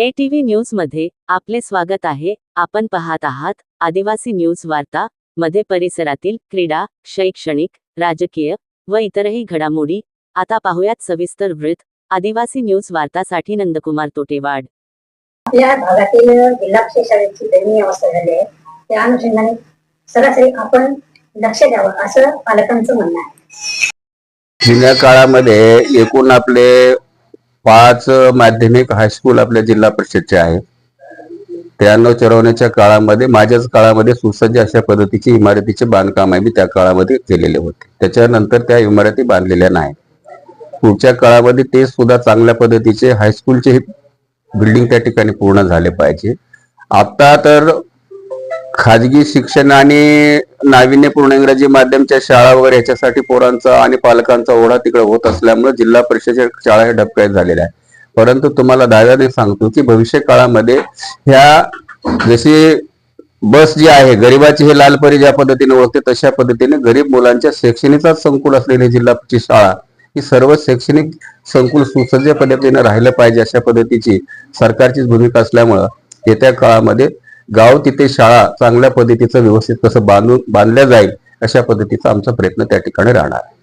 के TV न्यूजमध्ये आपले स्वागत आहे. आपण पाहत आहात आदिवासी न्यूज वार्ता मध्ये परिसरातील क्रीडा शैक्षणिक राजकीय व इतरही घडामोडी. आता पाहुयात सविस्तर वृत्त. आदिवासी न्यूज वार्तासाठी नंदकुमार तोटेवाड. आपल्या भागातील जिल्हा परिषद शाळेची दयनीय अवस्था झाली आहे. त्या अनुषंगाने सरासरी आपण लक्ष द्यावं असं पालकांचं म्हणणं आहे. जुन्या काळामध्ये एकूण आपले पाच माध्यमिक हायस्कूल आपल्या जिल्हा परिषदचे आहे. त्र्याण्णव चौऱ्याण्णवच्या काळामध्ये माझ्याच काळामध्ये सुसज्ज अशा पद्धतीची इमारतीचे बांधकाम आहे मी त्या काळामध्ये केलेले होते. त्याच्यानंतर त्या इमारती बांधलेल्या नाही पुढच्या काळामध्ये ते सुद्धा चांगल्या पद्धतीचे हायस्कूलचे बिल्डिंग त्या ठिकाणी पूर्ण झाले पाहिजे. आता तर खाजगी शिक्षण आणि नाविन्यपूर्ण इंग्रजी माध्यमच्या शाळा वगैरे याच्यासाठी पोरांचा आणि पालकांचा ओढा तिकडे होत असल्यामुळे जिल्हा परिषदेच्या शाळा ह्या डबक्यात झालेल्या आहे. परंतु तुम्हाला दाव्याने सांगतो की भविष्य काळामध्ये ह्या जशी बस जी आहे गरिबाची हे लालपरी ज्या पद्धतीने ओळखते तशा पद्धतीने गरीब मुलांच्या शैक्षणिकच संकुल असलेली जिल्हाची शाळा ही सर्व शैक्षणिक संकुल सुसज्ज पद्धतीने राहिलं पाहिजे अशा पद्धतीची सरकारचीच भूमिका असल्यामुळं येत्या काळामध्ये गाव तिथे शाळा चांगल्या पद्धतीचं व्यवस्थित कसं बांधून बांधल्या जाईल अशा पद्धतीचा आमचा प्रयत्न त्या ठिकाणी राहणार आहे.